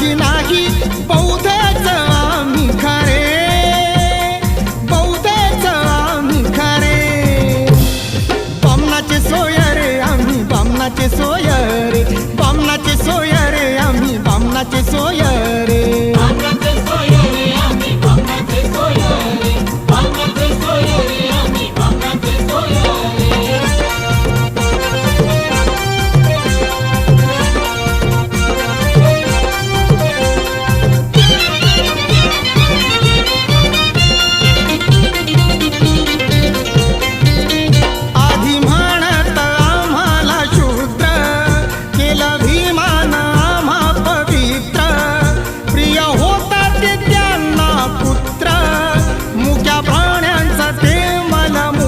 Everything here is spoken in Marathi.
नाही नाही. बौद्धच आम्ही खरे. बौद्धच आम्ही खरे. बामनाचे सोयरे आम्ही बामनाचे सोयरे बामनाचे सोयरे आम्ही बामनाचे सोय